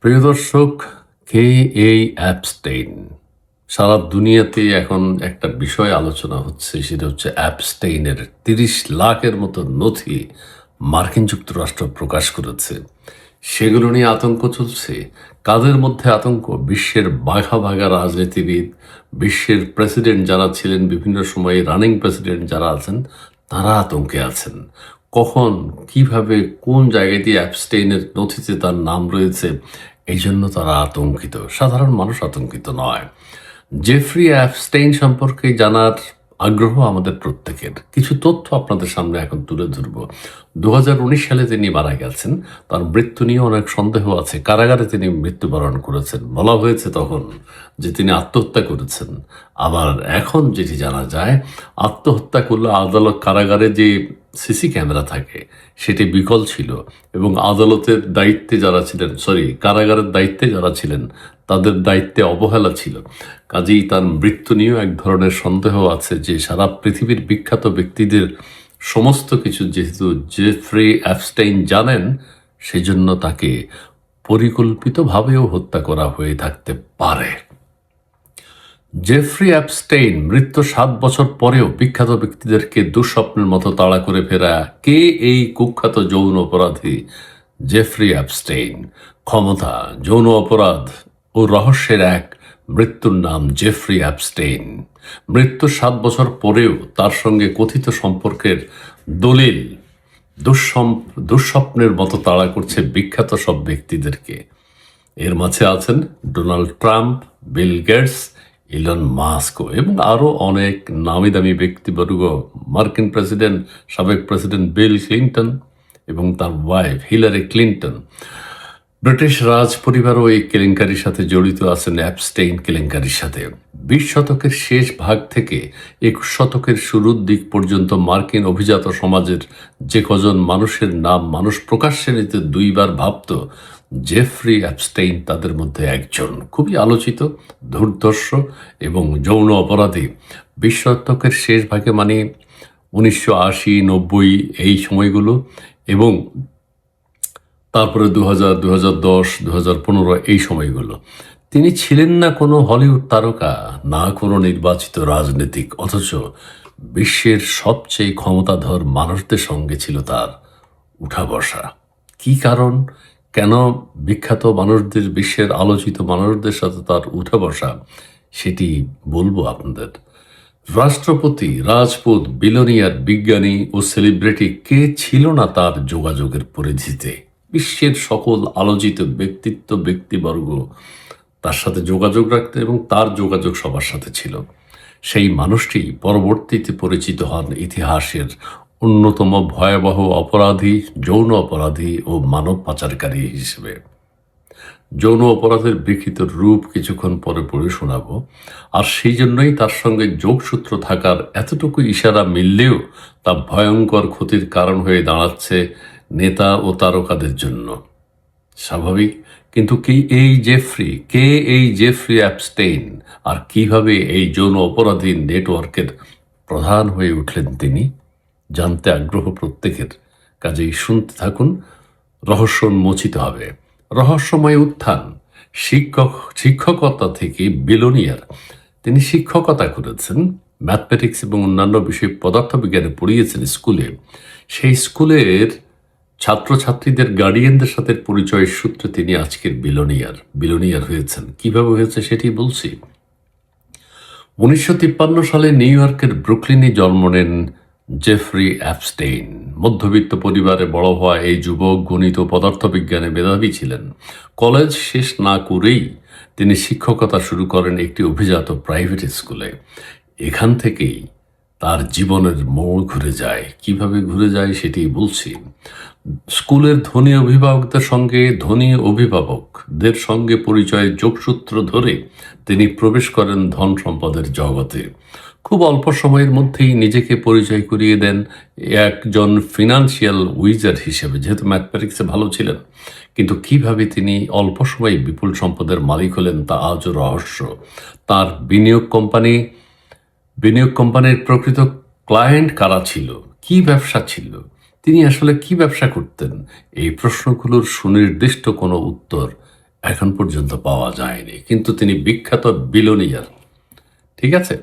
প্রিয় দর্শক, কে এই অ্যাপস্টেইন? সারা দুনিয়াতে এখন একটা বিষয় আলোচনা হচ্ছে, সেটা হচ্ছে অ্যাপস্টেইনের তিরিশ লাখের মতো নথি মার্কিন যুক্তরাষ্ট্র প্রকাশ করেছে। সেগুলো নিয়ে আতঙ্ক চলছে। কাদের মধ্যে আতঙ্ক? বিশ্বের বাঘা বাঘা রাজনীতিবিদ, বিশ্বের প্রেসিডেন্ট যারা ছিলেন, বিভিন্ন সময়ে রানিং প্রেসিডেন্ট যারা আছেন, তারা আতঙ্কে আছেন। কখন, কীভাবে, কোন জায়গায় দিয়ে অ্যাপস্টেইনের নথিতে তার নাম রয়েছে এই জন্য তারা আতঙ্কিত। সাধারণ মানুষ আতঙ্কিত নয়। জেফ্রি অ্যাপস্টেইন সম্পর্কে জানার আগ্রহ আমাদের প্রত্যেকের। কিছু তথ্য আপনাদের সামনে এখন তুলে ধরব। দু হাজার উনিশ সালে তিনি মারা গেছেন। তার মৃত্যু নিয়ে অনেক সন্দেহ আছে। কারাগারে তিনি মৃত্যুবরণ করেছেন। বলা হয়েছে তখন যে তিনি আত্মহত্যা করেছেন। আবার এখন যেটি জানা যায়, আত্মহত্যা করলে আদালত কারাগারে যে সিসি ক্যামেরা থাকে, সেটি বিকল ছিল এবং আদালতের দায়িত্বে যারা ছিলেন সরি কারাগারের দায়িত্বে যারা ছিলেন, তাদের দায়িত্বে অবহেলা ছিল। কাজেই তার মৃত্যু নিয়েও এক ধরনের সন্দেহ আছে যে সারা পৃথিবীর বিখ্যাত ব্যক্তিদের সমস্ত কিছু যেহেতু জেফ্রি অ্যাপস্টাইন জানেন, সেজন্য তাকে পরিকল্পিতভাবেও হত্যা করা হয়ে থাকতে পারে। জেফ্রি অ্যাপস্টেইন মৃত্যু সাত বছর পরেও বিখ্যাত ব্যক্তিদেরকে দুঃস্বপ্নের মতো তাড়া করে ফেরা কে এই কুখ্যাত যৌন অপরাধী? Jeffrey Epstein. ক্ষমতা, যৌন অপরাধ ও রহস্যের এক মৃত্যুর নাম জেফ্রি অ্যাপস্টেইন। মৃত্যু সাত বছর পরেও তার সঙ্গে কথিত সম্পর্কের দলিল দুঃসম- দুঃস্বপ্নের মতো তাড়া করছে বিখ্যাত সব ব্যক্তিদেরকে। এর মাঝে আছেন Donald Trump, Bill Gates Elon Moscow এবং আরও অনেক নামি দামি ব্যক্তিবর্গ, মার্কিন প্রেসিডেন্ট, সাবেক প্রেসিডেন্ট বিল ক্লিন্টন এবং তার ওয়াইফ হিলারি ক্লিন্টন ব্রিটিশ রাজ পরিবারও এই কেলেঙ্কারির সাথে জড়িত আছেন অ্যাপস্টেইন কেলেঙ্কারির সাথে। বিশ শতকের শেষ ভাগ থেকে একুশ শতকের শুরুর দিক পর্যন্ত মার্কিন অভিজাত সমাজের যে কজন মানুষের নাম মানুষ প্রকাশ্যে নিতে দুইবার ভাবত, জেফ্রি অ্যাপস্টেইন তাদের মধ্যে একজন। খুবই আলোচিত দুর্দর্শ এবং যৌন অপরাধী। বিশ শতকের শেষ ভাগে মানে উনিশশো আশি নব্বই এই সময়গুলো এবং তারপরে দু হাজার দু দশ পনেরো এই সময়গুলো। তিনি ছিলেন না কোনো হলিউড তারকা, না কোনো নির্বাচিত রাজনীতিক, অথচ বিশ্বের সবচেয়ে ক্ষমতাধর মানুষদের সঙ্গে ছিল তার উঠা বসা। কি কারণ? কেন বিখ্যাত মানুষদের, বিশ্বের আলোচিত মানুষদের সাথে তার উঠা বসা, সেটি বলব আপনাদের। রাষ্ট্রপতি, রাজপুত, বিলোনিয়ার বিজ্ঞানী ও সেলিব্রিটি কে ছিল না তার যোগাযোগের পরিধিতে? বিশ্বের সকল আলোচিত ব্যক্তিত্ব, ব্যক্তিবর্গ তার সাথে যোগাযোগ রাখতে এবং তার যোগাযোগ সবার সাথে ছিল। সেই মানুষটি পরবর্তীতে পরিচিত হন ইতিহাসের অন্যতম ভয়াবহ অপরাধী, যৌন অপরাধী ও মানব পাচারকারী হিসেবে। যৌন অপরাধের বিকৃত রূপ কিছুক্ষণ পরে পড়ে শোনাবো। আর সেই জন্যই তার সঙ্গে যোগসূত্র থাকার এতটুকু ইশারা মিললেও তা ভয়ঙ্কর ক্ষতির কারণ হয়ে দাঁড়াচ্ছে নেতা ও তারকাদের জন্য। স্বাভাবিক। কিন্তু কি এই জেফ্রি, কে এই জেফ্রি অ্যাপস্টেইন? আর কীভাবে এই যৌন অপরাধী নেটওয়ার্কের প্রধান হয়ে উঠলেন তিনি? জানতে আগ্রহ প্রত্যেকের। কাজেই শুনতে থাকুন। রহস্য উন্মোচিত হবে। রহস্যময় উত্থান। শিক্ষক, শিক্ষকতা থেকে বিলোনিয়ার। তিনি শিক্ষকতা করেছেন। ম্যাথমেটিক্স এবং অন্যান্য বিষয়ে পদার্থবিজ্ঞানে পড়িয়েছেন স্কুলে। সেই স্কুলের ছাত্রছাত্রীদের গার্ডিয়ানদের সাথে পরিচয়ের সূত্রে তিনি আজকের বিলোনিয়ার। বিলোনিয়ার হয়েছেন। কীভাবে হয়েছে সেটি বলছি? উনিশশো তিপ্পান্ন সালে নিউ ইয়র্কের ব্রুকলিনে জন্ম নেন জেফরি অ্যাপস্টেইন। মধ্যবিত্ত পরিবারে বড় হওয়া এই যুবক গণিত ও পদার্থবিজ্ঞানে মেধাবী ছিলেন। কলেজ শেষ না করেই তিনি শিক্ষকতা শুরু করেন একটি অভিজাত প্রাইভেট স্কুলে। এখান থেকেই তার জীবনের মোড় ঘুরে যায়। কীভাবে ঘুরে যায় সেটি বলছি। স্কুলের ধনী অভিভাবকদের সঙ্গে ধনী অভিভাবকদের সঙ্গে পরিচয়ের যোগসূত্র ধরে তিনি প্রবেশ করেন ধন সম্পদের জগতে। খুব অল্প সময়ের মধ্যেই নিজেকে পরিচয় করিয়ে দেন একজন ফিনান্সিয়াল উইজার হিসেবে। যেহেতু ম্যাথমেটিক্সে ভালো ছিলেন, কিন্তু কীভাবে তিনি অল্প সময়ে বিপুল সম্পদের মালিক হলেন তা আজও রহস্য। তার বিনিয়োগ কোম্পানি, বিনিয়োগ কোম্পানির প্রকৃত ক্লায়েন্ট কারা ছিল? কি ব্যবসা ছিল? তিনি আসলে কি ব্যবসা করতেন? এই প্রশ্নগুলোর সুনির্দিষ্ট কোনো উত্তর এখন পর্যন্ত পাওয়া যায়নি। কিন্তু তিনি বিখ্যাত বিলোনিয়ার। ঠিক আছে?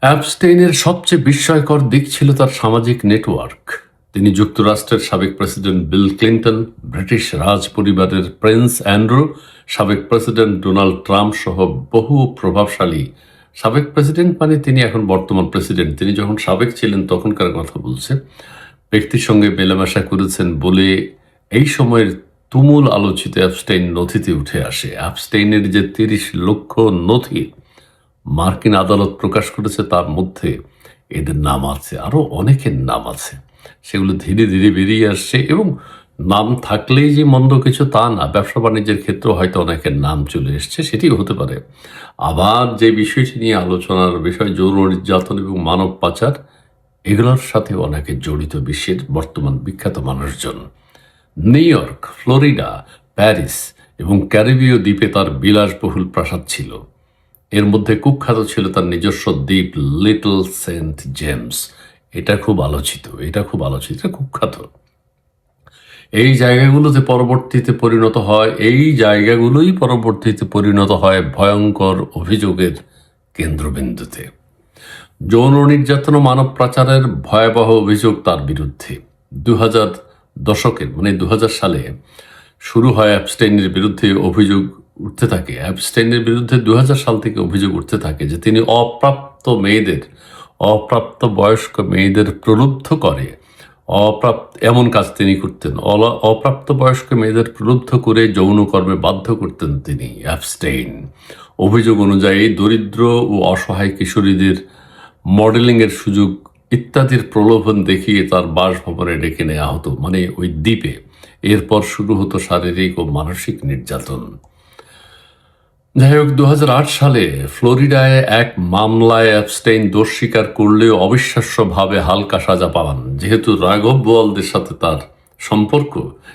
অ্যাবস্টেইনের সবচেয়ে বিস্ময়কর দিক ছিল তার সামাজিক নেটওয়ার্ক। তিনি যুক্তরাষ্ট্রের সাবেক প্রেসিডেন্ট বিল ক্লিন্টন, ব্রিটিশ রাজ পরিবারের প্রিন্স অ্যান্ড্রু, সাবেক প্রেসিডেন্ট ডোনাল্ড ট্রাম্প সহ বহু প্রভাবশালী সাবেক প্রেসিডেন্ট মানে তিনি এখন বর্তমান প্রেসিডেন্ট। তিনি যখন সাবেক ছিলেন, তখনকার কথা বলছে। ব্যক্তির সঙ্গে মেলামেশা করেছেন বলে এই সময়ের তুমুল আলোচিত অ্যাবস্টেইন নথিতে উঠে আসে। অ্যাবস্টেইনের যে তিরিশ লক্ষ নথি মার্কিন আদালত প্রকাশ করেছে, তার মধ্যে এদের নাম আছে। আরও অনেকের নাম আছে। সেগুলো ধীরে ধীরে বেরিয়ে আসছে এবং নাম থাকলেই যে মন্দ কিছু তা না, ব্যবসা বাণিজ্যের ক্ষেত্রেও হয়তো অনেকের নাম চলে এসছে, সেটিও হতে পারে। আবার যে বিষয়টি নিয়ে আলোচনার বিষয়, যৌন নির্যাতন এবং মানব পাচার, এগুলোর সাথে অনেকে জড়িত বিশ্বের বর্তমান বিখ্যাত মানুষজন। নিউ ইয়র্ক, ফ্লোরিডা, প্যারিস এবং ক্যারিবীয় দ্বীপে তার বিলাসবহুল প্রাসাদ ছিল। এর মধ্যে কুখ্যাত ছিল তার নিজস্ব দ্বীপ লিটল সেন্ট জেমস। এটা খুব আলোচিত, এটা খুব আলোচিত কুখ্যাত। এই জায়গাগুলোতে পরবর্তীতে পরিণত হয়, এই জায়গাগুলোই পরবর্তীতে পরিণত হয় ভয়ঙ্কর অভিযোগের কেন্দ্রবিন্দুতে। যৌন নির্যাতন মানব পাচারের ভয়াবহ অভিযোগ তার বিরুদ্ধে। দু হাজার দশকের মানে দু হাজার সালে শুরু হয় অ্যাবস্টেইনের বিরুদ্ধে অভিযোগ উঠতে থাকে। অ্যাবস্টেইনের বিরুদ্ধে দু হাজার সাল থেকে অভিযোগ উঠতে থাকে যে তিনি অপ্রাপ্ত মেয়েদের, অপ্রাপ্ত বয়স্ক মেয়েদের প্রলুব্ধ করে অপ্রাপ্ত, এমন কাজ তিনি করতেন। অপ্রাপ্ত বয়স্ক মেয়েদের প্রলুব্ধ করে যৌনকর্মে বাধ্য করতেন তিনি অ্যাবস্টেইন অভিযোগ অনুযায়ী দরিদ্র ও অসহায় কিশোরীদের মডেলিংয়ের সুযোগ ইত্যাদির প্রলোভন দেখিয়ে তার বাসভবনে ডেকে নেওয়া হতো মানে ওই দ্বীপে। এরপর শুরু হতো শারীরিক ও মানসিক নির্যাতন। যাই হোক দু হাজার আট সালে ফ্লোরিডায় এক মামলায় অ্যাবস্টেইন দোষ স্বীকার করলেও অবিশ্বাস্যভাবে হালকা সাজা পান। যেহেতু রাঘব বোয়ালদের সাথে তার সম্পর্ক,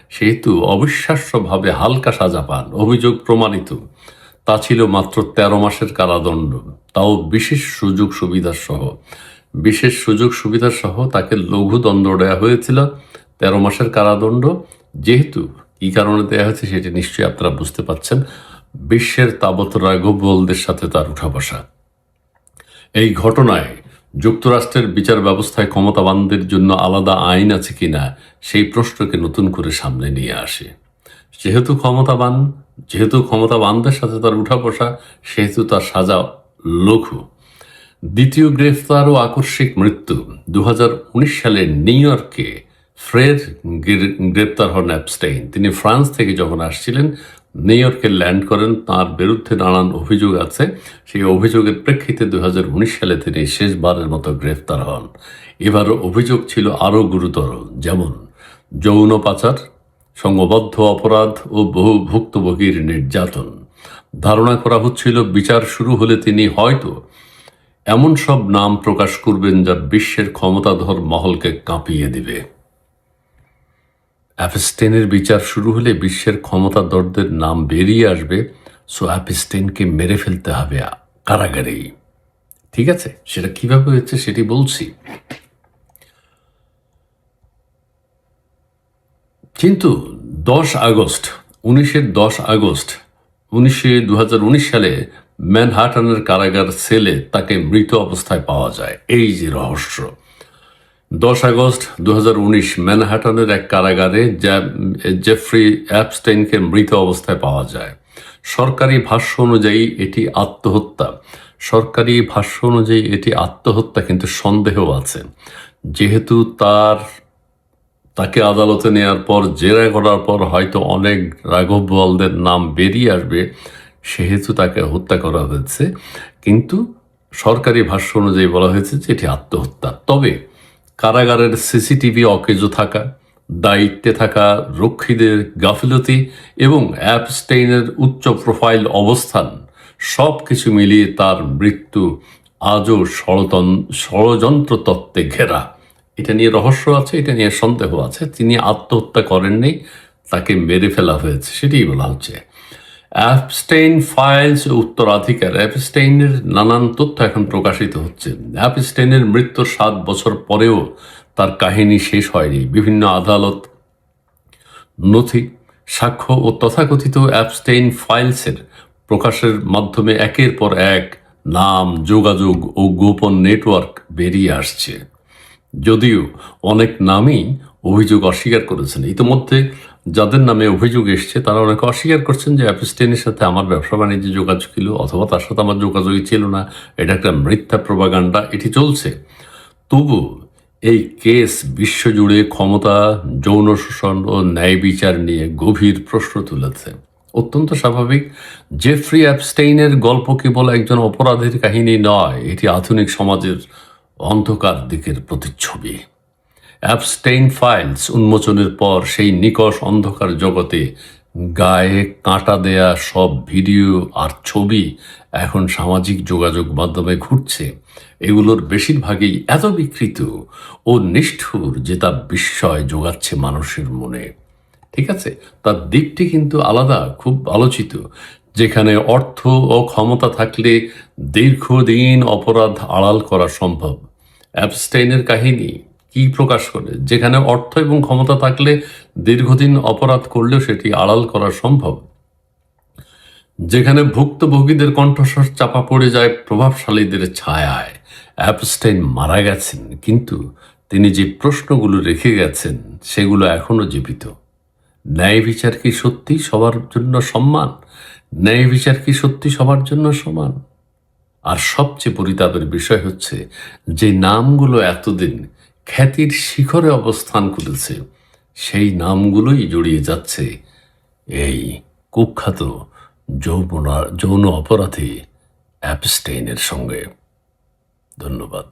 সেহেতু অবিশ্বাস্যভাবে হালকা সাজা পান। অভিযোগ প্রমাণিত। তা ছিল মাত্র তেরো মাসের কারাদণ্ড। তাও বিশেষ সুযোগ সুবিধা সহ। বিশেষ সুযোগ সুবিধা সহ তাকে লঘু দণ্ড দেওয়া হয়েছিল। তেরো মাসের কারাদণ্ড। যেহেতু কী কারণে দেওয়া হয়েছে সেটি নিশ্চয়ই আপনারা বুঝতে পাচ্ছেন। বিশ্বের তাবৎ রাঘবলদের সাথে তার উঠা বসা। এই ঘটনায় যুক্তরাষ্ট্রের বিচার ব্যবস্থায় ক্ষমতাবানদের জন্য আলাদা আইন আছে কিনা, সেই প্রশ্নকে নতুন করে সামনে নিয়ে আসে। যেহেতু ক্ষমতাবান, যেহেতু ক্ষমতাবানদের সাথে তার উঠা বসা, সেহেতু তার সাজা লঘু। দ্বিতীয় গ্রেফতার ও আকস্মিক মৃত্যু দু হাজার উনিশ সালে নিউ ইয়র্কে ফ্রের গ্রেপ্তার হন অ্যাবস্টেইন তিনি ফ্রান্স থেকে যখন আসছিলেন নিউ ইয়র্কে ল্যান্ড করেন, তার বিরুদ্ধে নানান অভিযোগ আছে। সেই অভিযোগের প্রেক্ষিতে দু হাজার উনিশ সালে তিনি শেষবারের মতো গ্রেফতার হন। এবার অভিযোগ ছিল আরও গুরুতর, যেমন যৌন পাচার সংঘবদ্ধ অপরাধ ও বহু ভুক্তভোগীর নির্যাতন। ধারণা করা হচ্ছিল বিচার শুরু হলে তিনি হয়তো এমন সব নাম প্রকাশ করবেন যা বিশ্বের ক্ষমতাধর মহলকে কাঁপিয়ে দিবে। অ্যাপস্টেনের বিচার শুরু হলে বিশ্বের ক্ষমতাধরদের নাম বেরিয়ে আসবে, সো অ্যাপস্টেনকে মেরে ফেলতে হবে কারাগারেই। ঠিক আছে? সেটা কীভাবে হয়েছে সেটি বলছি। কিন্তু দশ আগস্ট, উনিশের দশ আগস্ট, উনিশে দু উনিশ সালে ম্যানহাটনের কারাগার সেলে তাকে মৃত অবস্থায় পাওয়া যায়। এই যে রহস্য। দশ আগস্ট দু হাজার উনিশ ম্যানহাটনের এক কারাগারে জেফ্রি অ্যাপস্টেইনকে মৃত অবস্থায় পাওয়া যায়। সরকারি ভাষ্য অনুযায়ী এটি আত্মহত্যা। সরকারি ভাষ্য অনুযায়ী এটি আত্মহত্যা, কিন্তু সন্দেহ আছে। যেহেতু তার, তাকে আদালতে নেওয়ার পর, জেরা করার পর হয়তো অনেক রাঘব বোয়ালদের নাম বেরিয়ে আসবে, সেহেতু তাকে হত্যা করা হয়েছে। কিন্তু সরকারি ভাষ্য অনুযায়ী বলা হয়েছে যে এটি আত্মহত্যা। তবে কারাগারের সিসিটিভি অকেজো থাকা, দায়িত্বে থাকা রক্ষীদের গাফিলতি এবং অ্যাপস্টেইনের উচ্চ প্রোফাইল অবস্থান সব কিছু মিলিয়ে তার মৃত্যু আজও ষড়তন- ষড়যন্ত্র তত্ত্বে ঘেরা। এটা নিয়ে রহস্য আছে, এটা নিয়ে সন্দেহ আছে, তিনি আত্মহত্যা করেননি, তাকে মেরে ফেলা হয়েছে, সেটাই বলা হচ্ছে। অ্যাপস্টেইন ফাইলস উত্তরাধিকার অ্যাপস্টেইনের নানান তথ্য এখন প্রকাশিত হচ্ছে। অ্যাপস্টেইনের মৃত্যুর সাত বছর পরেও তার কাহিনী শেষ হয়নি। বিভিন্ন আদালত নথি, সাক্ষ্য ও তথাকথিত অ্যাপস্টেইন ফাইলসের প্রকাশের মাধ্যমে একের পর এক নাম, যোগাযোগ ও গোপন নেটওয়ার্ক বেরিয়ে আসছে। যদিও অনেক নামই অভিযোগ অস্বীকার করেছেন। ইতিমধ্যে যাদের নামে অভিযোগ এসছে, তারা অনেকে অস্বীকার করছেন যে অ্যাপস্টেনের সাথে আমার ব্যবসা বাণিজ্যে যোগাযোগ ছিল অথবা তার সাথে আমার যোগাযোগই ছিল না। এটা একটা মিথ্যা প্রবাগান্ডা এটি চলছে। তবু এই কেস বিশ্বজুড়ে ক্ষমতা, যৌন শোষণ ও ন্যায় বিচার নিয়ে গভীর প্রশ্ন তুলেছে। অত্যন্ত স্বাভাবিক, জেফ্রি অ্যাপস্টেইনের গল্প কেবল একজন অপরাধের কাহিনী নয়, এটি আধুনিক সমাজের অন্ধকার দিকের প্রতিচ্ছবি। অ্যাবস্টেইন ফাইলস উন্মোচনের পর সেই নিকষ অন্ধকার জগতে গায়ে কাঁটা দেয়া সব ভিডিও আর ছবি এখন সামাজিক যোগাযোগ মাধ্যমে ঘুরছে। এগুলোর বেশিরভাগই এত বিকৃত ও নিষ্ঠুর যে তা বিস্ময় যোগাচ্ছে মানুষের মনে। ঠিক আছে? তার দিকটি কিন্তু আলাদা, খুব আলোচিত, যেখানে অর্থ ও ক্ষমতা থাকলে দীর্ঘদিন অপরাধ আড়াল করা সম্ভব। অ্যাবস্টেইনের কাহিনী কি প্রকাশ করে? যেখানে অর্থ এবং ক্ষমতা থাকলে দীর্ঘদিন অপরাধ করলেও সেটি আড়াল করা সম্ভব। যেখানে ভুক্তভোগীদের কণ্ঠস্বর চাপা পড়ে যায় প্রভাবশালীদের ছায়ায়। অ্যাপস্টাইন মারা গেছেন, কিন্তু তিনি যে প্রশ্নগুলো রেখে গেছেন, সেগুলো এখনও জীবিত। ন্যায় বিচার কি সত্যি সবার জন্য সম্মান ন্যায় বিচার কি সত্যি সবার জন্য সমান? আর সবচেয়ে পরিতাপের বিষয় হচ্ছে, যে নামগুলো এতদিন খ্যাতির শিখরে অবস্থান করেছে। সেই নামগুলোই জড়িয়ে যাচ্ছে এই কুখ্যাত যৌন অপরাধী অ্যাপস্টেইনের সঙ্গে। ধন্যবাদ।